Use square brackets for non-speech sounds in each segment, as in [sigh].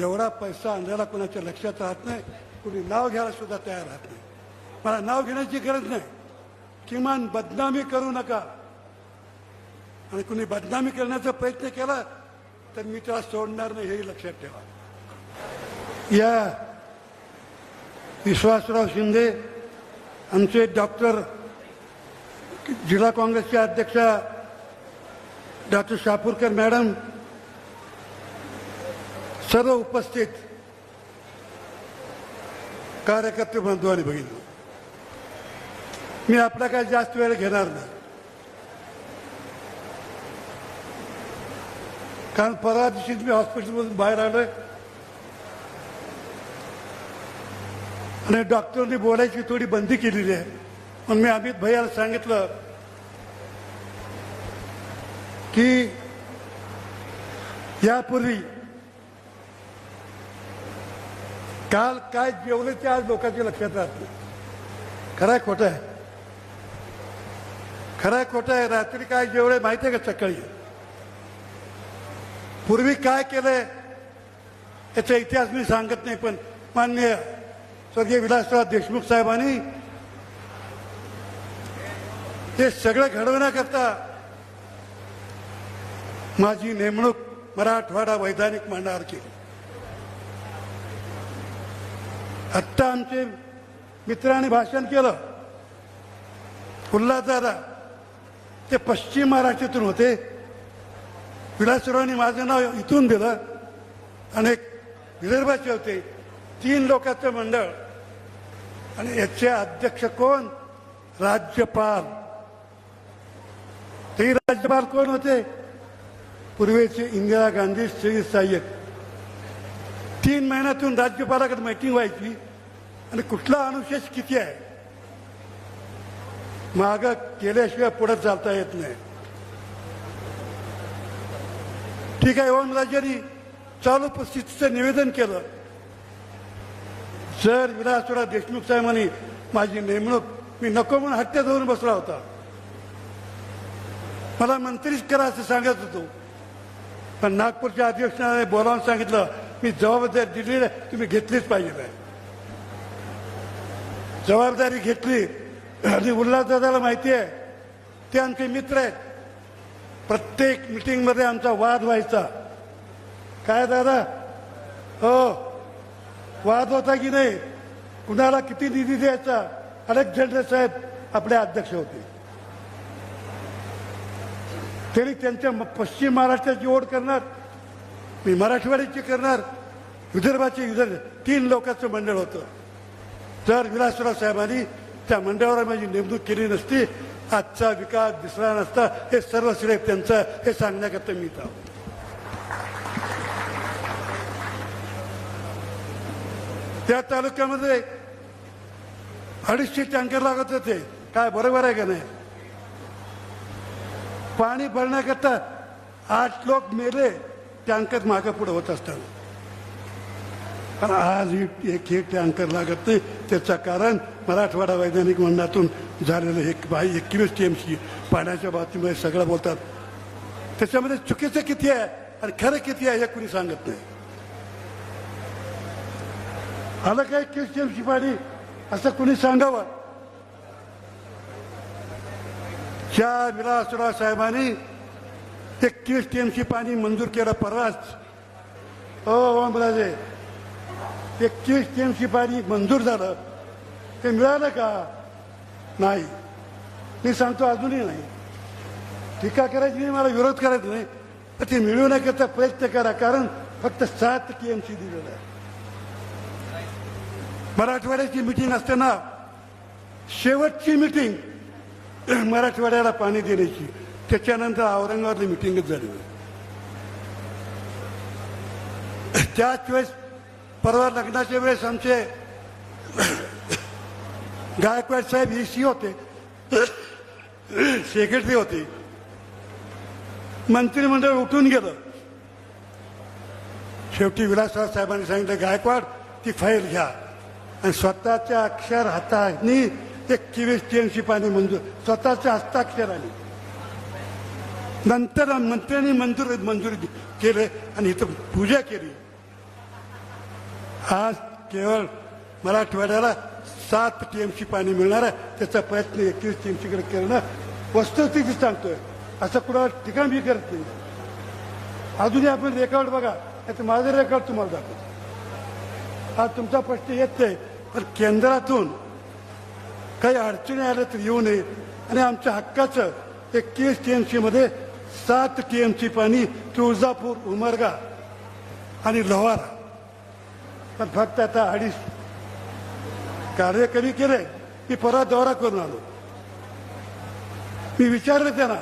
एवढा पैसा आणलेला कोणाच्या लक्षात राहत नाही कुणी नाव घ्यायला सुद्धा तयार राहत नाही मला नाव घेण्याची गरज नाही किमान बदनामी करू नका आणि कुणी बदनामी करण्याचा प्रयत्न केला तर मी त्याला सोडणार नाही हेही लक्षात ठेवा या विश्वासराव शिंदे आमचे डॉक्टर जिल्हा काँग्रेसच्या अध्यक्षा डॉक्टर शापूरकर मॅडम सर्व उपस्थित कार्यकर्ते बंधू आणि भगिनी मी आपला काय जास्त वेळ घेणार नाही. कारण परवा दिवशीच मी हॉस्पिटलमधून बाहेर आलोय. आणि डॉक्टरनी बोलायची थोडी बंदी केलेली आहे. म्हणून मी अमित भैयाला सांगितलं की यापूर्वी काल काय जेवले ते आज लोकांच्या लक्षात राहत. नाही खरं आहे खोटं आहे. खरं आहे खोटं आहे. रात्री काय जेवले माहिती आहे का सकाळी? पूर्वी काय केलंय? याचा इतिहास मी सांगत नाही पण मान्य स्वर्गीय विलासराव देशमुख साहेबांनी हे सगळं घडवण्याकरता माझी नेमणूक मराठवाडा वैधानिक मंडळावर केली. आत्ता आमचे मित्राने भाषण केलं. उल्हासदादा ते पश्चिम महाराष्ट्रातून होते. विलासरावांनी माझं नाव इथून दिलं. आणि एक विदर्भाचे होते. तीन लोकांचं मंडळ. आणि याचे अध्यक्ष कोण? राज्यपाल. ते राज्यपाल कोण होते? पूर्वेचे इंदिरा गांधी श्री सहाय्यक तीन महिन्यातून राज्यपालाकडे मीटिंग व्हायची. आणि कुठला अनुशेष किती आहे? माग केल्याशिवाय पुढे चालता येत नाही. ठीक आहे ओमराजांनी चालू परिस्थितीचं निवेदन केलं. जर विलासराव देशमुख साहेबांनी माझी नेमणूक मी नको म्हणून हत्या धरून बसला होता. मला मंत्रीच करा असं सांगत होतो. पण नागपूरच्या अधिवेशनाने बोलावून सांगितलं मी जबाबदारी दिलेली आहे तुम्ही घेतलीच पाहिजे. नाही जबाबदारी घेतली. आणि उल्हासदादाला माहिती आहे ते आमचे मित्र आहेत. प्रत्येक मिटिंगमध्ये आमचा वाद व्हायचा. काय दादा? हो. वाद होता की नाही? कुणाला किती निधी द्यायचा? अनेक साहेब आपले अध्यक्ष होते. तरी त्यांच्या पश्चिम महाराष्ट्राची ओढ करणार. मी मराठवाड्याची करणार. विदर्भाचे विदर्भ तीन लोकांचं मंडळ होतं. जर विलासराव साहेबांनी त्या मंडळावर माझी नेमणूक केली नसती आजचा विकास दिसला नसता हे सर्व श्रेय त्यांचं हे सांगण्याकरता मी इथं आहोत. त्या तालुक्यामध्ये अडीचशे टँकर लागत होते काय बरोबर आहे का नाही पाणी भरण्याकरता आठ लोक मेले टँकर मागे पुढे होत असताना पण आज ही- एक एक टँकर लागत नाही त्याचं कारण मराठवाडा वैज्ञानिक मंडळातून झालेलं एक बाई एकवीस टी एम सी पाण्याच्या बाबतीमध्ये सगळं बोलतात. त्याच्यामध्ये चुकीचं किती आहे आणि खरं किती आहे हे कुणी सांगत नाही. आलं काय एकवीस टी एम सी पाणी? असं कुणी सांगावं? ज्या विलासराव साहेबांनी एकवीस टी एम सी पाणी मंजूर केलं परवाच ओम ओमराजे ते टी एम सी पाणी मंजूर झालं. ते मिळालं का? नाही. मी सांगतो अजूनही नाही. टीका करायची नाही मला विरोध करायचा नाही. तर ते मिळवण्याकरता प्रयत्न करा कारण फक्त सात टी एम सी दिलेलं आहे. मराठवाड्याची मिटिंग असताना शेवटची मिटिंग [clears throat] मराठवाड्याला पाणी देण्याची. त्याच्यानंतर औरंगाबादला मिटिंगच झाली. त्याच वेळेस परवा लग्नाच्या वेळेस आमचे गायकवाड साहेब ई सी होते. सेक्रेटरी होते. मंत्रिमंडळ उठून गेलं. शेवटी विलासराव साहेबांनी सांगितलं गायकवाड ती फाईल घ्या. आणि स्वतःच्या अक्षर हाताने एकवीस टीएमसी पाणी मंजूर स्वतःच्या हस्ताक्षराने. नंतर मंत्र्यांनी मंजूर मंजुरी केले आणि इथं पूजा केली. आज केवळ मराठवाड्याला सात टीएमसी पाणी मिळणार आहे त्याचा प्रयत्न एकवीस टीएमसीकडे करणं वस्तुस्थिती सांगतोय. असं कुणाला ठिकाण मी करत नाही. अजूनही आपण रेकॉर्ड बघा. त्याचं माझं रेकॉर्ड तुम्हाला दाखवतो. आज तुमचा प्रश्न येत नाही पण केंद्रातून काही अडचणी आल्या तर येऊ नये. आणि आमच्या हक्काचं एकवीस टीएमसी मध्ये सात टीएमसी पाणी तुळजापूर उमरगा आणि लोहारा. पण फक्त आता अडीच कार्य कमी केलंय मी परवा दौरा करून आलो. मी विचारलं त्यांना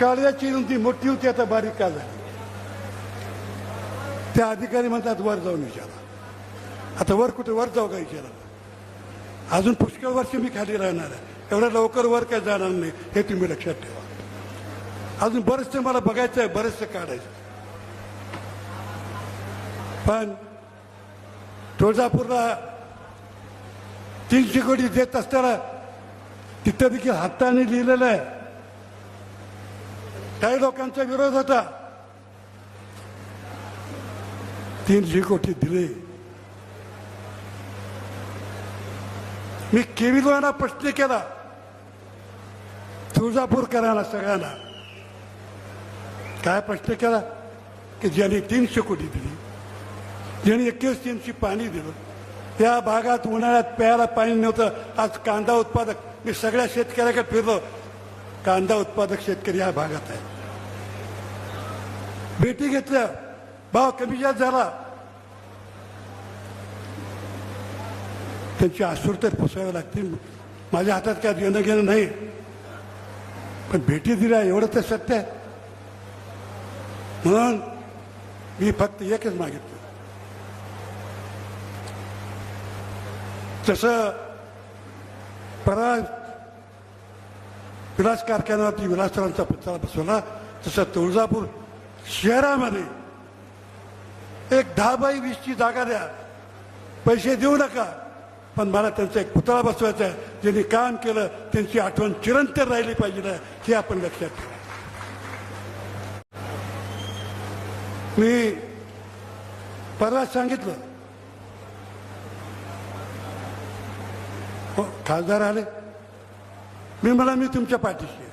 काळजाची रुंदी मोठी होती आता बारीक का झाली? त्या अधिकारी म्हणतात वर जाऊन विचारा. आता वर कुठे वर जाऊ का विचारा? अजून पुष्कळ वर्ष मी खाली राहणार आहे. एवढ्या लवकर वर काय जाणार नाही हे तुम्ही लक्षात ठेवा. अजून बरंचसं मला बघायचं आहे बरंचसं काढायचं पण तुळजापूरला तीनशे कोटी देत असताना तिथं देखील हाताने लिहिलेलं आहे. काही लोकांचा विरोध होता. तीनशे कोटी दिले. मी केविलवाना प्रश्न केला. तुळजापूरकरांना सगळ्यांना. काय प्रश्न केला? की ज्यांनी तीनशे कोटी दिली. ज्यांनी एकवीस टीमची पाणी दिलं. त्या भागात उन्हाळ्यात प्यायला पाणी नव्हतं. आज कांदा उत्पादक मी सगळ्या शेतकऱ्याकडे फिरलो. कांदा उत्पादक शेतकरी या भागात आहे. भेटी घेतल्या. भाव कमी जास्त झाला. त्यांची आसूर तर पुसावे लागतील माझ्या हातात काय देणं घेणं नाही. पण भेटी दिल्या एवढं तर सत्य आहे. म्हणून मी फक्त एकच मागितलं. तसं परा विलास कारखान्यावरती विलासरावांचा पुतळा बसवला. तसं तुळजापूर शहरामध्ये एक दहा बाय वीसची जागा द्या. पैसे देऊ नका. पण मला त्यांचा एक पुतळा बसवायचा आहे. ज्यांनी काम केलं त्यांची आठवण चिरंतर राहिली पाहिजे ना हे आपण लक्षात ठेवा. मी परवा सांगितलं हो खासदार आले. मी म्हणा मी तुमच्या पाठीशी आहे.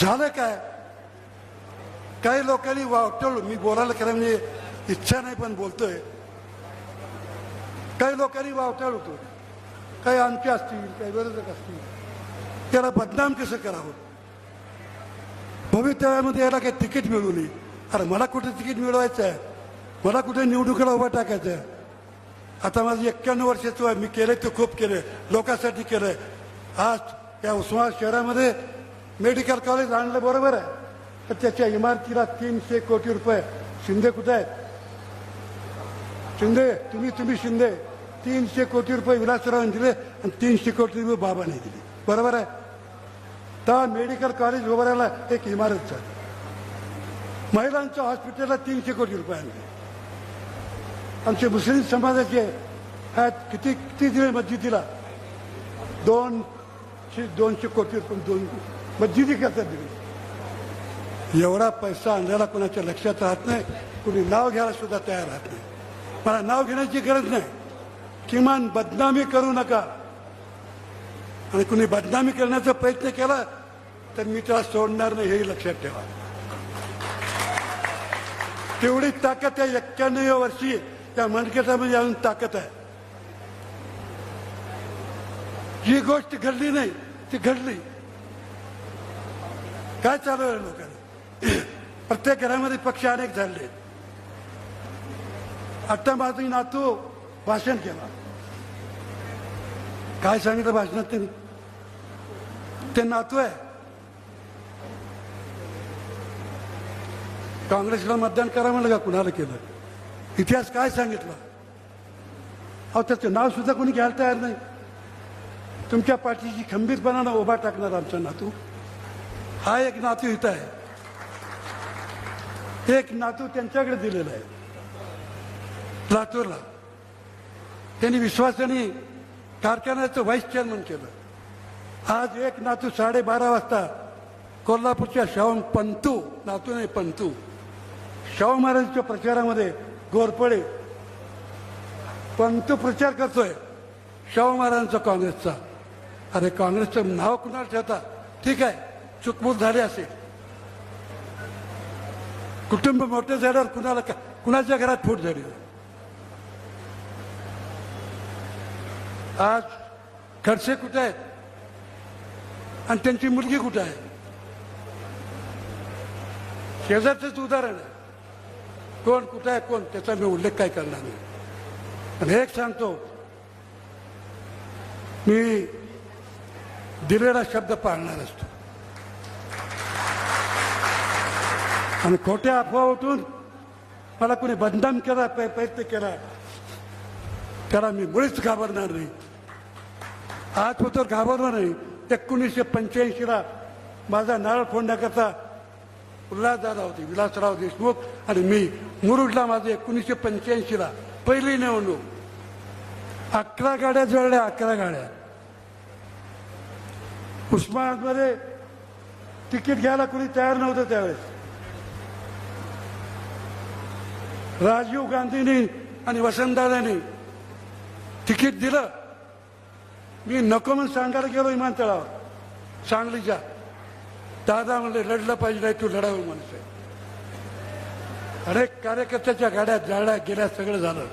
झालं काय? काही लोकांनी वाटवलं मी बोलायला खरं म्हणजे इच्छा नाही पण बोलतोय. काही लोकांनी वावटाळ होतो. काही आमचे असतील काही विरोधक असतील. त्याला बदनाम कसं करावं? भवितव्यामध्ये याला काही तिकीट मिळू नये. अरे मला कुठे तिकीट मिळवायचं आहे? मला कुठे निवडणुकीला उभा टाकायचं आहे? आता माझं एक्क्याण्णव वर्षाचं आहे. मी केलंय ते खूप केलंय. लोकांसाठी केलंय. आज या उस्मानाबाद शहरामध्ये मेडिकल कॉलेज आणलं बरोबर आहे. तर त्याच्या इमारतीला तीनशे कोटी रुपये. शिंदे कुठे आहेत? शिंदे तुम्ही तुम्ही शिंदे. तीनशे कोटी रुपये विलासरावांनी दिले आणि तीनशे कोटी रुपये बाबाने दिले. बरोबर आहे? तर मेडिकल कॉलेज उभारायला एक इमारत झाली. महिलांच्या हॉस्पिटलला तीनशे कोटी रुपये आणले. आमचे मुस्लिम समाजाचे आहेत किती किती दिले मस्जिदीला? दोन दोनशे कोटी रुपये दोन मस्जिदी करतात दिली. एवढा पैसा आणलेला कोणाच्या लक्षात राहत नाही कुणी नाव घ्यायला सुद्धा तयार राहत नाही. मला नाव घेण्याची गरज नाही. किमान बदनामी करू नका. आणि कुणी बदनामी करण्याचा प्रयत्न केला तर मी त्याला सोडणार नाही हेही लक्षात ठेवा. तेवढी ताकद त्या एक्क्याण्णव वर्षी त्या मनकेटामध्ये अजून ताकद आहे जी गोष्ट घडली नाही ती घडली काय चालू आहे लोकांना? प्रत्येक घरामध्ये पक्ष अनेक झाले. आत्ता माझी नातू भाषण केला. काय सांगितलं भाषणात त्यांनी? ते नातू आहे. काँग्रेसला मतदान करा म्हणलं का कुणाला केलं? इतिहास काय सांगितला? अहो त्याचं नाव सुद्धा कोणी घ्यायला तयार नाही. तुमच्या पाठीची खंबीरपणानं उभा टाकणार आमचा नातू. हा एक नातू इथं आहे. एक नातू त्यांच्याकडे दिलेला आहे. लातूरला. त्यांनी विश्वासाने कारखान्याचं व्हाईस चेअरमन केलं. आज एक नातू साडेबारा वाजता कोल्हापूरच्या शाहू पंतू नातू नाही पंतू. शाहू महाराजांच्या प्रचारामध्ये घोरपडे तो प्रचार करतोय. शाहू महाराजांचा काँग्रेसचा. अरे काँग्रेसचं नाव कुणाला ठेवता? ठीक आहे चुकमूक झाली असेल कुटुंब मोठे झाल्यावर कुणाला का- कुणाच्या घरात फूट झाली? आज खडसे कुठे आहेत? आणि त्यांची मुलगी कुठे आहे? शेजारचंच उदाहरण आहे. कोण कुठं आहे कोण? त्याचा मी उल्लेख काय करणार नाही. पण एक सांगतो. मी दिलेला शब्द पाळणार असतो. आणि खोट्या अफवा उठून मला कोणी बदनाम केला प्रयत्न केला त्याला मी मुळीच घाबरणार नाही. आजपत्र घाबरलो नाही. एकोणीसशे पंच्याऐंशीला माझा नारळ फोडण्याकरता उल्हासदादा होते विलासराव देशमुख आणि मी मुरुडला माझं एकोणीसशे पंच्याऐंशीला पहिली निवडणूक. अकरा गाड्या जळल्या अकरा गाड्या. उस्मानाबादमध्ये तिकीट घ्यायला कोणी तयार नव्हतं त्यावेळेस. राजीव गांधींनी आणि वसंतदादांनी तिकीट दिलं. मी नको म्हणून सांगायला गेलो विमानतळावर. सांगलीच्या. दादा म्हणले लढलं पाहिजे नाही तू लढावं माणूस अनेक कार्यकर्त्याच्या गाड्या जाळल्या गेल्या सगळं झालं.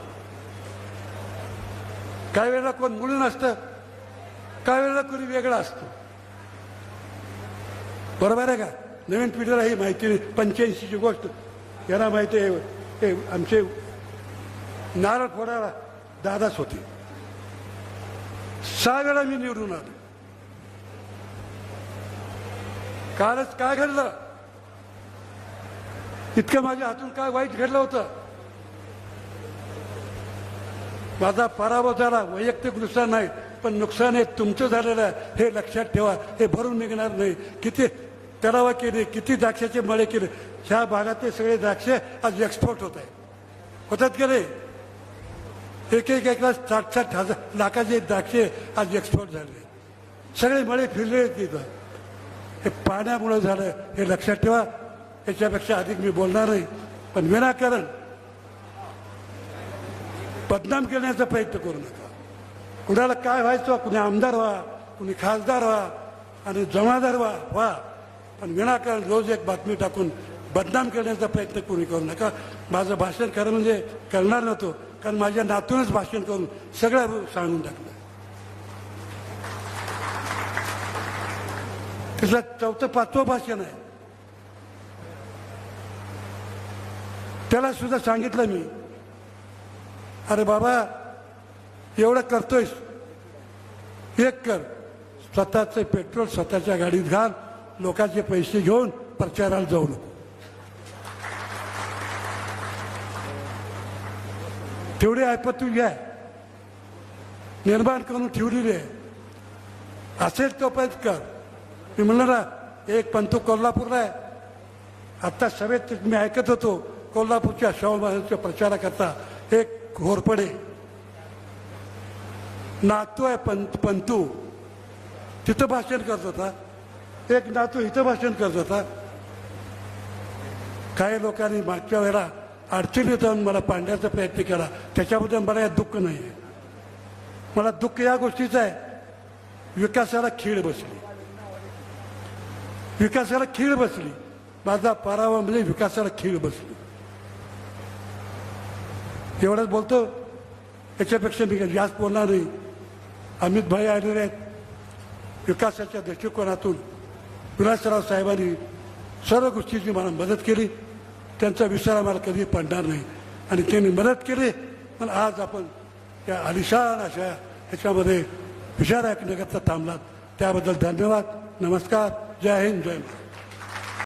काही वेळेला कोण मुलं नसतं काही वेळेला कोणी वेगळं असतं. बरोबर आहे का? नवीन पिढीला ही माहिती नाही. पंच्याऐंशीची गोष्ट यांना माहिती आहे हे आमचे नारळ फोडायला दादाच होते. सहा वेळा मी निवडून आलो. कालच काय घडलं? इतकं माझ्या हातून काय वाईट घडलं होतं? माझा पराभव झाला वैयक्तिक नुकसान नाही पण नुकसान हे तुमचं झालेलं आहे हे लक्षात ठेवा हे भरून निघणार नाही. किती तलावा केले किती द्राक्षाचे मळे केले ह्या भागातले सगळे द्राक्ष आज एक्सपोर्ट होत आहे होतात गेले एक एक एकला साठ साठ हजार लाखाचे द्राक्षे आज एक्सपोर्ट झाले. सगळे मळे फिरले तिथं हे पाण्यामुळे झालं हे लक्षात ठेवा. याच्यापेक्षा अधिक मी बोलणार नाही. पण विनाकारण बदनाम करण्याचा प्रयत्न करू नका. कुणाला काय व्हायचं कुणी आमदार व्हा कुणी खासदार व्हा आणि जमादार व्हा व्हा. पण विनाकारण रोज एक बातमी टाकून बदनाम करण्याचा प्रयत्न कोणी करू नका. माझं भाषण खरं म्हणजे करणार नव्हतो कारण माझ्या नातूनच भाषण करून सगळं सांगून टाकलं. त्याचं चौथं पाचवं भाषण आहे. त्याला सुद्धा सांगितलं मी. अरे बाबा एवढं करतोयस. एक कर. स्वतःचे पेट्रोल स्वतःच्या गाडीत घाल. लोकांचे पैसे घेऊन प्रचाराला जाऊ नको. तेवढी ऐपत घ्या. निर्माण करून ठेवलेली आहे. असेल तोपर्यंत कर. मी म्हणलं ना एक पंतू कोल्हापूरला आहे. आत्ता सभेत मी ऐकत होतो. कोल्हापूरच्या शाहू महाराजांच्या प्रचाराकरता एक घोरपडे. नातू आहे पंत पंतू. तिथं भाषण करत होता. एक नातू इथं भाषण करत होता. काही लोकांनी मागच्या वेळेला अडचणीत जाऊन मला पाडण्याचा प्रयत्न केला. त्याच्याबद्दल मला या दुःख नाही आहे मला दुःख या गोष्टीचं आहे. विकासाला खीळ बसली. विकासाला खीळ बसली. माझा पराभव म्हणजे विकासाला खीळ बसली. एवढंच बोलतो. याच्यापेक्षा मी जास्त बोलणार नाही. अमित भाई आलेले आहेत. विकासाच्या दृष्टिकोनातून विलासराव साहेबांनी सर्व गोष्टीची मला मदत केली. त्यांचा विचार आम्हाला कधी पडणार नाही. आणि त्यांनी मदत केली. पण आज आपण या आलिशान अशा ह्याच्यामध्ये विचार ऐकण्याकरता थांबलात. त्याबद्दल धन्यवाद. नमस्कार. जय हिंद. जय महाराज